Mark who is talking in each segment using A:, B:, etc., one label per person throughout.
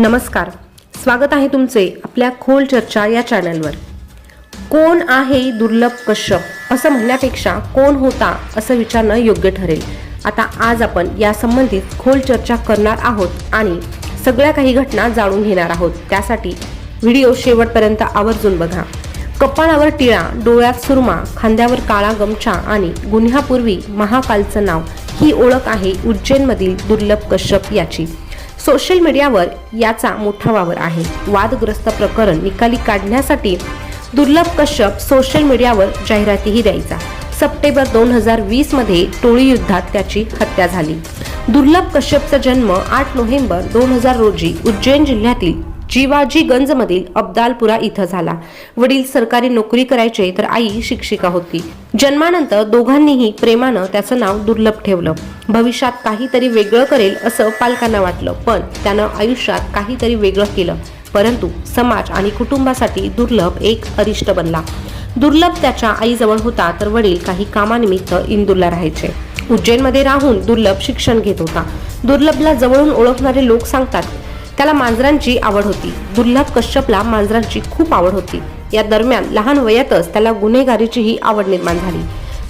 A: नमस्कार. स्वागत आहे तुमचे आपल्या खोल चर्चा या चॅनलवर. कोण आहे दुर्लभ कश्यप? असं म्हणण्यापेक्षा कोण होता असं विचारणं योग्य ठरेल. आता आज आपण या संबंधित खोल चर्चा करणार आहोत आणि सगळ्या काही घटना जाणून घेणार आहोत. त्यासाठी व्हिडिओ शेवटपर्यंत आवर्जून बघा. कपाळावर टिळा डोळ्यात सुरमा खांद्यावर काळा गमछा आणि गुन्ह्यापूर्वी महाकालचं नाव ही ओळख आहे उज्जैनमधील दुर्लभ कश्यप याची. सोशल मीडियावर याचा मोठा वावर आहे. वादग्रस्त प्रकरण निकाली काढण्यासाठी दुर्लभ कश्यप सोशल मीडियावर जाहिरातीही द्यायचा. सप्टेंबर दोन हजार वीसमध्ये टोळी युद्धात त्याची हत्या झाली. दुर्लभ कश्यपचा जन्म आठ नोव्हेंबर दोन हजार रोजी उज्जैन जिल्ह्यातील जिवाजीगंजमधील अब्दालपुरा इथं झाला. वडील सरकारी नोकरी करायचे तर आई शिक्षिका होती. जन्मानंतर दोघांनीही प्रेमानं त्याचं नाव दुर्लभ ठेवलं. भविष्यात काहीतरी वेगळं करेल असं पालकांना वाटलं पण त्यानं आयुष्यात काहीतरी वेगळं केलं. परंतु समाज आणि कुटुंबासाठी दुर्लभ एक अरिष्ट बनला. दुर्लभ त्याच्या आईजवळ होता तर वडील काही कामानिमित्त इंदूरला राहायचे. उज्जैनमध्ये राहून दुर्लभ शिक्षण घेत होता. दुर्लभला जवळून ओळखणारे लोक सांगतात त्याला मांजरांची आवड होती. दुर्लभ कश्यपला मांजरांची खूप आवड होती. या दरम्यान लहान वयातच त्याला गुन्हेगारीचीही आवड निर्माण झाली.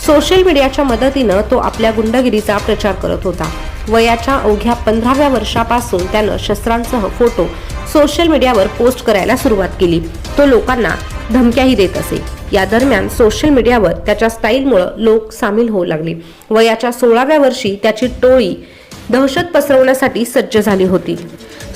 A: सोशल मीडियाच्या मदतीनं तो आपल्या गुंडगिरीचा प्रचार करत होता. वयाच्या अवघ्या पंधराव्या वर्षापासून त्यानं शस्त्रांसह फोटो सोशल मीडियावर पोस्ट करायला सुरुवात केली. तो लोकांना धमक्याही देत असे. या दरम्यान सोशल मीडियावर त्याच्या स्टाईलमुळं लोक सामील होऊ लागले. वयाच्या सोळाव्या वर्षी त्याची टोळी दहशत पसरवण्यासाठी सज्ज झाली होती.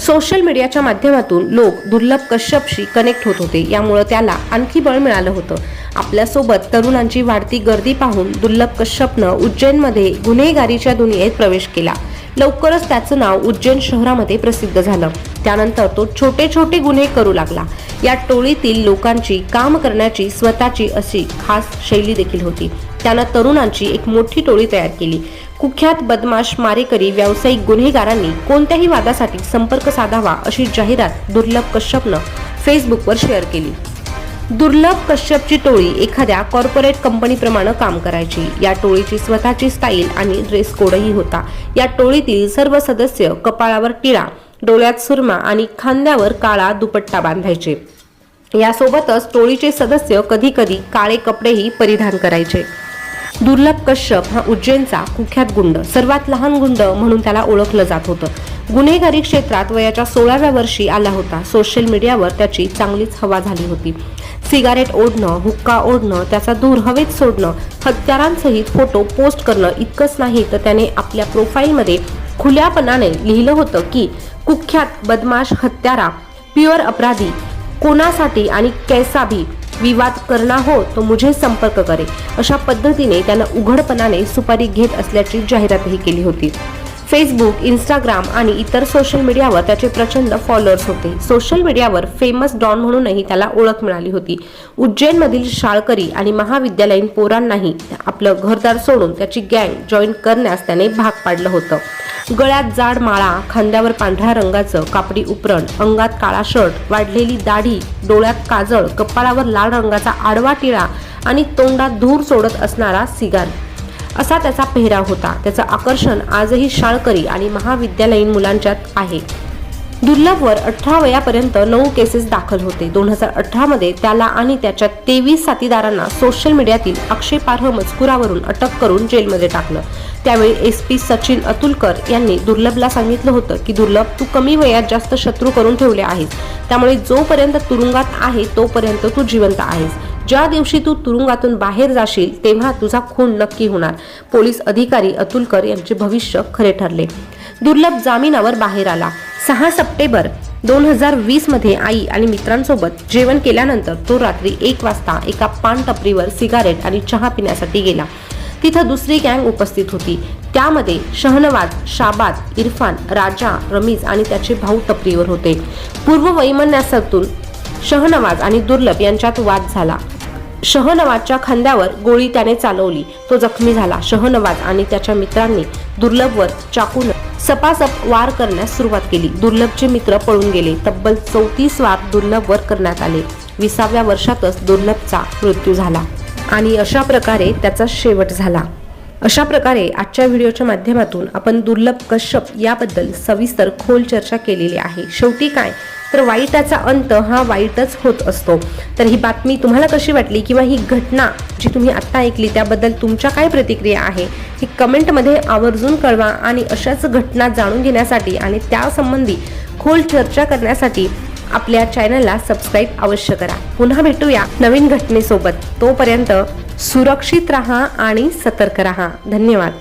A: सोशल मीडियाच्या माध्यमातून लोक दुर्लभ कश्यपशी कनेक्ट होत होते. यामुळं त्याला आणखी बळ मिळालं होतं. आपल्यासोबत तरुणांची वाढती गर्दी पाहून दुर्लभ कश्यपनं उज्जैनमध्ये गुन्हेगारीच्या दुनियेत प्रवेश केला. लवकरच त्याचं नाव उज्जैन शहरामध्ये प्रसिद्ध झालं. त्यानंतर तो छोटे छोटे गुन्हे करू लागला. या टोळीतील लोकांची काम करण्याची स्वतःची अशी खास शैली देखील होती. त्यानं तरुणांची एक मोठी टोळी तयार केली. कुख्यात बदमाश मारेकरी व्यावसायिक गुन्हेगारांनी कोणत्याही वादासाठी संपर्क साधावा अशी जाहिरात दुर्लभ कश्यपनं फेसबुकवर शेअर केली. दुर्लभ कश्यपची टोळी एखाद्या कॉर्पोरेट कंपनीप्रमाणे काम करायची. या टोळीची स्वतःची स्टाईल आणि ड्रेस कोडही होता. या टोळीतील सर्व सदस्य कपाळावर टिळा डोळ्यात सुरमा आणि खांद्यावर काळा दुपट्टा बांधायचे. यासोबतच टोळीचे सदस्य कधी कधी काळे कपडेही परिधान करायचे. दुर्लभ कश्यप हा उज्जैनचा कुख्यात गुंड सर्वात लहान गुंड म्हणून त्याला ओळखलं जात होतं. गुन्हेगारी क्षेत्रात वयाच्या सोळाव्या वर्षी आला होता. सोशल मीडियावर त्याची चांगलीच हवा झाली होती. सिगारेट ओढणं हुक्का ओढणं त्याचा दूर हवेत सोडणं हत्यारांसहित फोटो पोस्ट करणं इतकंच नाही तर त्याने आपल्या प्रोफाईलमध्ये खुल्यापणाने लिहिलं होतं की कुख्यात बदमाश हत्यारा प्युअर अपराधी कोणासाठी आणि कैसा भी विवाद करना हो तो मुझे संपर्क करे. अशा पद्धतीने त्यानं उघडपणाने सुपारी घेत असल्याची जाहिरातही केली होती. फेसबुक इंस्टाग्राम आणि इतर सोशल मीडियावर त्याचे प्रचंड फॉलोअर्स होते. सोशल मीडियावर फेमस डॉन म्हणूनही त्याला ओळख मिळाली होती. उज्जैनमधील शाळकरी आणि महाविद्यालयीन पोरांनाही आपलं घरदार सोडून त्याची गँग जॉईन करण्यास त्याने भाग पाडलं होतं. गळ्यात जाड माळा खांद्यावर पांढऱ्या रंगाचं कापडी उपरण अंगात काळा शर्ट वाढलेली दाढी डोळ्यात काजळ कपाळावर लाल रंगाचा आडवा टिळा आणि तोंडात धूर सोडत असणारा सिगार असा त्याचा पेहराव होता. त्याचं आकर्षण आजही शाळकरी आणि महाविद्यालयीन मुलांच्यात आहे. दुर्लभवर अठरा वयापर्यंत नऊ केसेस दाखल होते. दोन हजार अठरामध्ये त्याला आणि त्याच्या तेवीस साथीदारांना सोशल मीडियातील आक्षेपार्ह मजकुरावरून अटक करून जेलमध्ये टाकलं. त्यावेळी एस पी सचिन अतुलकर यांनी दुर्लभला सांगितलं होतं की दुर्लभ तू कमी वयात जास्त शत्रू करून ठेवले आहेस. त्यामुळे जोपर्यंत तुरुंगात आहे तोपर्यंत तू जिवंत आहेस. ज्या दिवशी तू तुरुंगातून बाहेर जाशील तेव्हा तुझा खून नक्की होणार. पोलीस अधिकारी अतुलकर यांचे भविष्य खरे ठरले. दुर्लभ जामिनावर बाहेर आला. सहा सप्टेंबर दोन हजार वीसमध्ये आई आणि मित्रांसोबत जेवण केल्यानंतर तो रात्री एक वाजता एका पान टपरीवर सिगारेट आणि चहा पिण्यासाठी गेला. तिथं दुसरी गँग उपस्थित होती. त्यामध्ये शहनवाज शाबाद इरफान राजा रमीज आणि त्याचे भाऊ टपरीवर होते. पूर्व वैमन्यासातून शहनवाज आणि दुर्लभ यांच्यात वाद झाला. शहनवाजच्या खांद्यावर गोळी त्याने चालवली. तो जखमी झाला. शहनवाज आणि त्याच्या मित्रांनी दुर्लभवर चाकून सपासप वार करण्यास सुरुवात केली. दुर्लभचे मित्र पळून गेले. तब्बल चौतीस वार दुर्लभवर करण्यात आले. विसाव्या वर्षातच दुर्लभचा मृत्यू झाला आणि अशा प्रकारे त्याचा शेवट झाला. अशा प्रकारे आजच्या व्हिडिओच्या माध्यमातून आपण दुर्लभ कश्यप याबद्दल सविस्तर खोल चर्चा केलेली आहे. शेवटी काय? तर वाईटाचा अंत हा वाईटच होत असतो. तर ही बातमी तुम्हाला कशी वाटली किंवा ही घटना जी तुम्ही आत्ता ऐकली त्याबद्दल तुमच्या काय प्रतिक्रिया आहे ही कमेंटमध्ये आवर्जून कळवा आणि अशाच घटना जाणून घेण्यासाठी आणि त्यासंबंधी खोल चर्चा करण्यासाठी आपल्या चॅनलला सबस्क्राईब अवश्य करा. पुन्हा भेटूया नवीन घटनेसोबत. तोपर्यंत सुरक्षित राहा आणि सतर्क राहा. धन्यवाद.